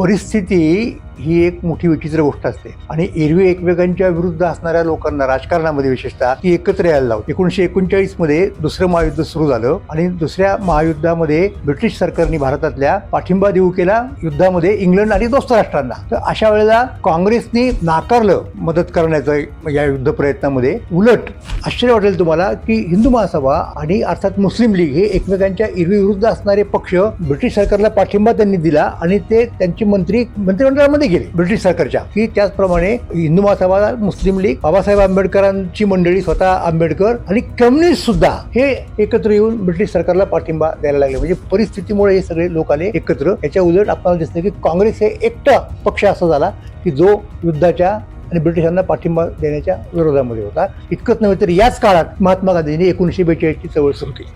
পরিস্থিতি ही एक मोठी विचित्र गोष्ट असते. आणि एरवी एकमेकांच्या विरुद्ध असणाऱ्या लोकांना राजकारणामध्ये विशेषतः ती एकत्र यायला लावते. एकोणीशे एकोणचाळीसमध्ये दुसरं महायुद्ध सुरू झालं आणि दुसऱ्या महायुद्धामध्ये ब्रिटिश सरकारने भारतातल्या पाठिंबा देऊ केला. युद्धामध्ये इंग्लंड आणि दोस्त राष्ट्रांना. तर अशा वेळेला काँग्रेसने नाकारलं मदत करण्याचं या युद्ध प्रयत्नामध्ये. उलट आश्चर्य वाटेल तुम्हाला की हिंदू महासभा आणि अर्थात मुस्लिम लीग हे एकमेकांच्या एरवी विरुद्ध असणारे पक्ष ब्रिटिश सरकारला पाठिंबा त्यांनी दिला आणि ते त्यांचे मंत्री मंत्रिमंडळामध्ये गेले ब्रिटिश सरकारच्या. की त्याचप्रमाणे हिंदू महासभा मुस्लिम लीग बाबासाहेब आंबेडकरांची मंडळी स्वतः आंबेडकर आणि कम्युनिस्ट सुद्धा हे एकत्र येऊन ब्रिटिश सरकारला पाठिंबा द्यायला लागले. म्हणजे परिस्थितीमुळे हे सगळे लोक आले एकत्र. याच्या उलट आपल्याला दिसतं की काँग्रेस हे एकटा पक्ष असा झाला की जो युद्धाच्या आणि ब्रिटिशांना पाठिंबा देण्याच्या विरोधामध्ये होता. इतकंच नव्हे तर याच काळात महात्मा गांधींनी एकोणीसशे बेचाळीसची चळवळ सुरू केली.